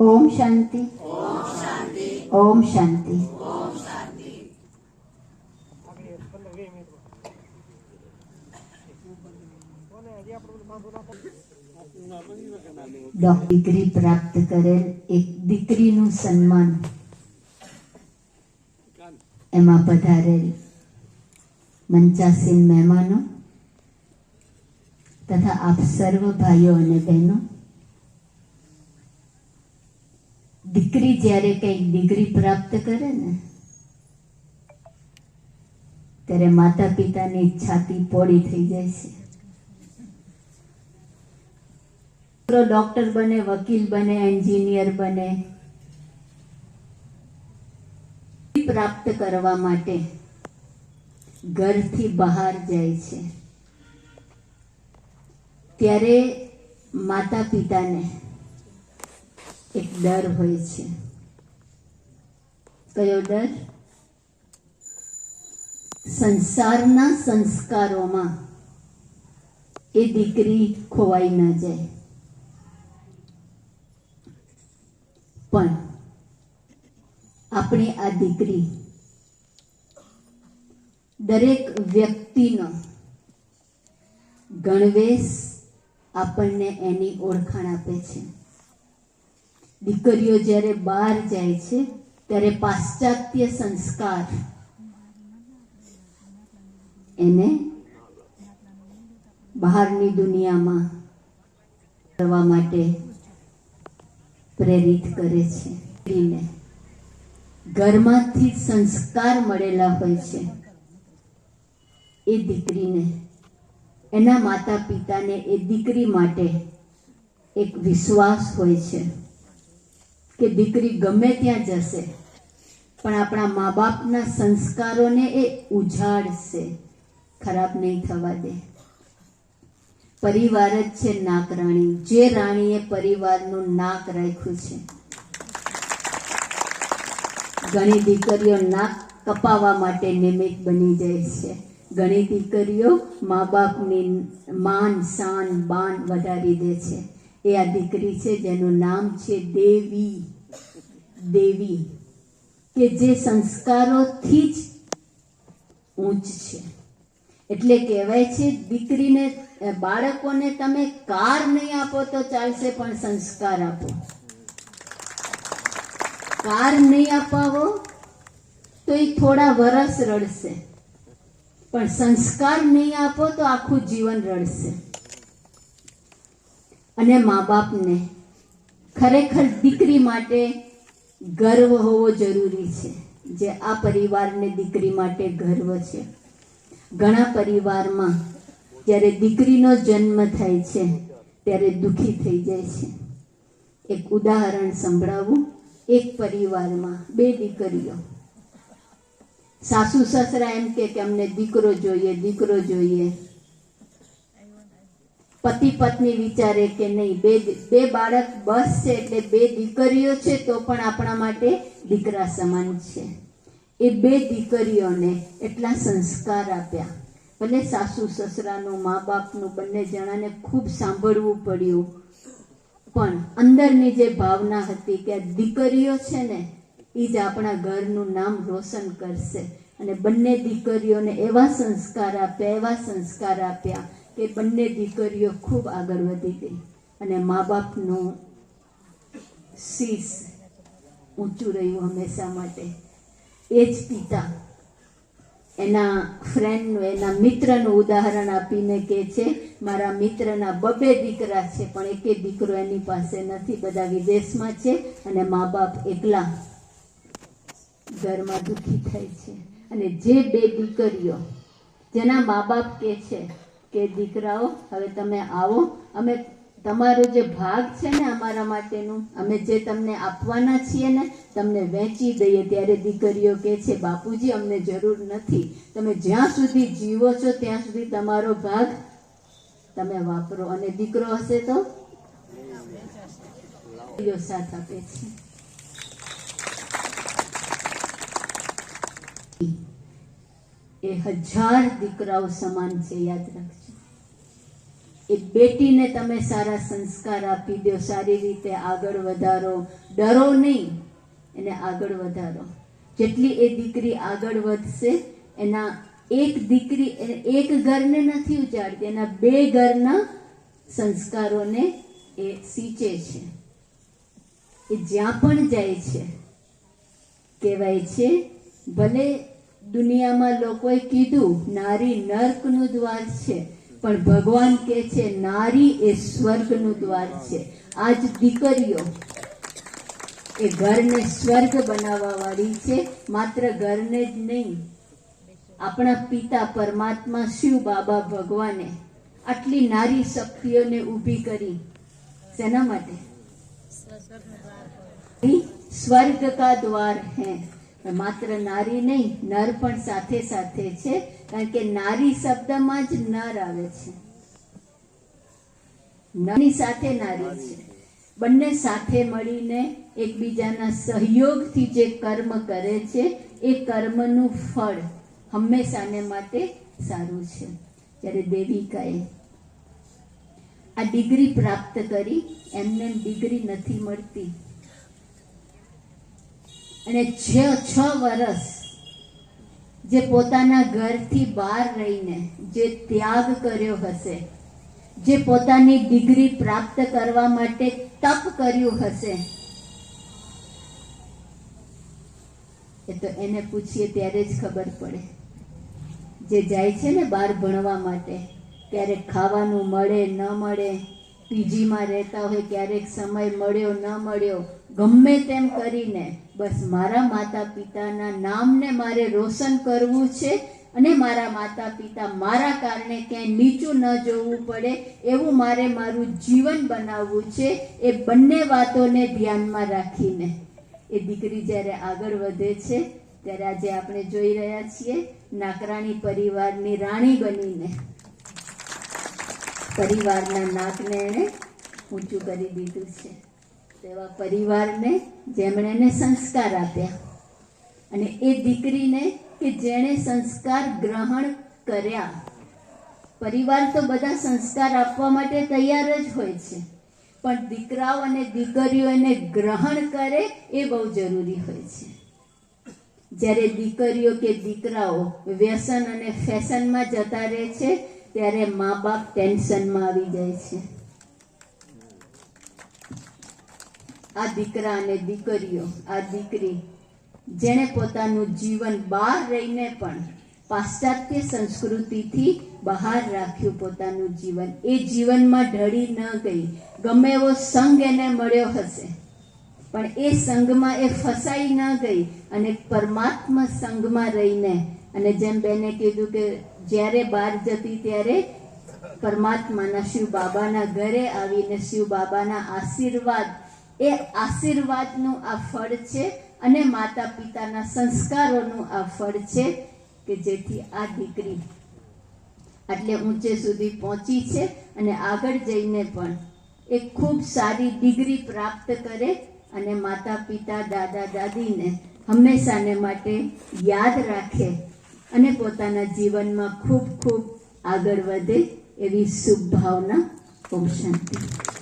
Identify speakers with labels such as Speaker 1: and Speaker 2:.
Speaker 1: ઓમ શાંતિ ઓમ શાંતિ ડોક degree પ્રાપ્ત કરેલ એક દીકરીનું સન્માન એમાં પધારેલ મંચાસીન મહેમાનો તથા આપ સર્વ ભાઈઓ અને બહેનો દીકરી જ્યારે કંઈક ડિગ્રી પ્રાપ્ત કરે ને, ત્યારે માતા પિતાની છાતી પોળી થઈ જાય છે. ડોક્ટર બને, વકીલ બને, એન્જિનિયર બને પ્રાપ્ત કરવા માટે ઘરથી બહાર જાય છે. ત્યારે માતા પિતાને એક ડર હોય છે. કયો ડર? સંસારના સંસ્કારોમાં એ દીકરી ખોવાઈ ન જાય. પણ આપણી આ દીકરી દરેક વ્યક્તિનો ગણવેશ આપણને એની ઓળખાણ આપે છે. દીકરીઓ જ્યારે બહાર જાય છે, ત્યારે પાશ્ચાત્ય સંસ્કાર એને બહારની દુનિયામાં કરવા માટે પ્રેરિત કરે છે. સ્ત્રીને ઘરમાંથી સંસ્કાર મળેલા હોય છે. એ દીકરીને, એના માતા પિતાને એ દીકરી માટે એક વિશ્વાસ હોય છે. કે દીકરી ગમે ત્યાં જશે, પણ આપણા મા બાપના સંસ્કારોને એ ઉજાડશે. ખરાબ નહીં થવા દે. પરિવાર જ છે નાક રાણી જે રાણીએ પરિવારનું નાક રાખ્યું છે. ઘણી દીકરીઓ નાક કપાવવા માટે નિમિત્ત બની જાય છે. ઘણી દીકરીઓ મા બાપની માન, શાન, બાન વધારી દે છે. એ આ દીકરી છે જેનું નામ છે દેવી. દેવી કે જે સંસ્કારોથી જ ઊંચ છે. એટલે કહેવાય છે, દીકરીને બાળકોને તમે કાર નહીં આપો તો ચાલશે, પણ સંસ્કાર આપો. કાર નહીં અપાવો તો એ થોડા વરસ રડશે. પણ સંસ્કાર નહીં આપો તો આખું જીવન રડશે. અને મા બાપને ખરેખર દીકરી માટે ગર્વ હોવો જરૂરી છે. જે આ પરિવારને દીકરી માટે ગર્વ છે. ઘણા પરિવારમાં જ્યારે દીકરીનો જન્મ થાય છે, ત્યારે દુઃખી થઈ જાય છે. એક ઉદાહરણ સંભળાવું. એક પરિવારમાં બે દીકરીઓ. સાસુ સસરા એમ કે અમને દીકરો જોઈએ દીકરો જોઈએ. પતિ પત્ની વિચારે કે નહીં, બે બે બાળક બસ છે એટલે બે દીકરીઓ છે તો પણ આપણા માટે દીકરા સમાન છે. એ બે દીકરીઓને એટલા સંસ્કાર આપ્યા. ભલે સાસુ સસરાનું, મા બાપનું બંને જણાને ખૂબ સાંભળવું પડ્યું. પણ અંદરની જે ભાવના હતી કે દીકરીઓ છે ને એ જ આપણા ઘરનું નામ રોશન કરશે. અને બંને દીકરીઓને એવા સંસ્કાર આપ્યા, એવા સંસ્કાર આપ્યા કે બંને દીકરીઓ ખૂબ આગળ વધી ગઈ અને મા બાપનું શીશ ઊંચું રહ્યું હંમેશા માટે. એ જ પિતા એના ફ્રેન્ડનું એના મિત્રનું ઉદાહરણ આપીને કહે છે, મારા મિત્રના બબે દીકરા છે, પણ એકે દીકરો એની પાસે નથી, બધા વિદેશમાં છે અને મા બાપ એકલા ઘરમાં દુઃખી થાય છે. અને જે બે દીકરીઓ, જેના મા બાપ કહે છે કે દીકરાઓ, હવે તમે આવો. અમે તમારો જે ભાગ છે ને અમારા માટેનું, અમે જે તમને આપવાના છીએ ને, તમને વહેંચી દઈએ. ત્યારે દીકરીઓ કહે છે, બાપુજી, અમને જરૂર નથી. તમે જ્યાં સુધી જીવો છો, ત્યાં સુધી તમારો ભાગ તમે વાપરો. અને દીકરો હશે તો? સાથ આપે છે. એ હજાર દીકરાઓ સમાન છે, યાદ રાખજો. એ બેટીને તમે સારા સંસ્કાર આપી દો, સારી રીતે આગળ વધારો. ડરો નહીં, એને આગળ વધારો. જેટલી એ દીકરી આગળ વધશે, એના એક દીકરી એક ઘરને નથી ઉજાડતી, એના બે ઘરના સંસ્કારોને એ સિંચે છે. એ જ્યાં પણ જાય છે, કહેવાય છે, ભલે દુનિયામાં લોકોએ કીધું, નારી નર્કનું દ્વાર છે. પણ ભગવાન કહે છે, નારી એ સ્વર્ગનું દ્વાર છે. આજ દીકરીઓ એ ઘરને સ્વર્ગ બનાવવા વાળી છે. માત્ર ઘરને જ નહીં, આપણા પિતા પરમાત્મા શિવ બાબા ભગવાને આટલી નારી શક્તિઓને ઊભી કરી. શેના માટે? સ્વર્ગ કા દ્વાર હે. માત્ર નારી નહીં, નર પણ સાથે સાથે છે, કારણ કે નારી શબ્દમાં જ નર આવે છે. નરની સાથે નારી છે. બંને સાથે મળીને એકબીજાના સહયોગથી જે કર્મ કરે છે, એ કર્મનું ફળ હંમેશાને માટે સારું છે. જ્યારે દેવિકાએ આ ડિગ્રી પ્રાપ્ત કરી, એમને ડિગ્રી નથી મળતી. અને છ છ વર્ષ જે પોતાના ઘરથી બહાર રહીને જે ત્યાગ કર્યો હશે, જે પોતાની ડિગ્રી પ્રાપ્ત કરવા માટે તપ કર્યું હશે, એ તો એને પૂછીએ ત્યારે જ ખબર પડે. જે જાય છે ને બહાર ભણવા માટે, ક્યારેક ખાવાનું મળે, ન મળે, પીજીમાં રહેતા હોય, ક્યારેક સમય મળ્યો, ન મળ્યો ગમે તેમ કરીને બસ મારા માતા પિતાના નામને મારે રોશન કરવું છે અને મારા માતા પિતા મારા કારણે ક્યાંય નીચું ન જોવું પડે એવું મારે મારું જીવન બનાવવું છે એ બંને વાતોને ધ્યાનમાં રાખીને. એ દીકરી જ્યારે આગળ વધે છે, ત્યારે આજે આપણે જોઈ રહ્યા છીએ નાકરાણી પરિવારની રાણી બનીને. પરિવારના નાકને એણે ઊંચું કરી દીધું છે. તેવા પરિવારને જેમણે એને સંસ્કાર આપ્યા. અને એ દીકરીને કે જેણે સંસ્કાર ગ્રહણ કર્યા. પરિવાર તો બધા સંસ્કાર આપવા માટે તૈયાર જ હોય છે. પણ દીકરાઓ અને દીકરીઓ એને ગ્રહણ કરે એ બહુ જરૂરી હોય છે. જ્યારે દીકરીઓ કે દીકરાઓ વ્યસન અને ફેશનમાં જતા રહે છે, ત્યારે મા બાપ ટેન્શનમાં આવી જાય છે. આ દીકરા અને દીકરીઓ, આ દીકરી, જેણે પોતાનું જીવન બહાર રહીને પણ પાશ્ચાત્ય સંસ્કૃતિથી બહાર રાખ્યું પોતાનું જીવન. એ જીવનમાં ઢળી ન ગઈ. ગમે એવો સંગ એને મળ્યો હશે, પણ એ સંઘમાં એ ફસાઈ ન ગઈ અને પરમાત્મા સંઘમાં રહીને, અને જેમ બેને કીધું કે જ્યારે બહાર જતી ત્યારે પરમાત્માના શિવ બાબાના ઘરે આવીને શિવ બાબાના આશીર્વાદ એ આશીર્વાદનું આ ફળ છે અને માતા પિતાના સંસ્કારોનું આ ફળ છે કે જેથી આ દીકરી આટલે ઊંચે સુધી પહોંચી છે અને આગળ જઈને પણ એ ખૂબ સારી ડિગ્રી પ્રાપ્ત કરે અને માતા પિતા દાદા, દાદીને હંમેશાને માટે યાદ રાખે અને પોતાના જીવનમાં ખૂબ ખૂબ આગળ વધે એવી શુભ ભાવના ઓમ શાંતિ.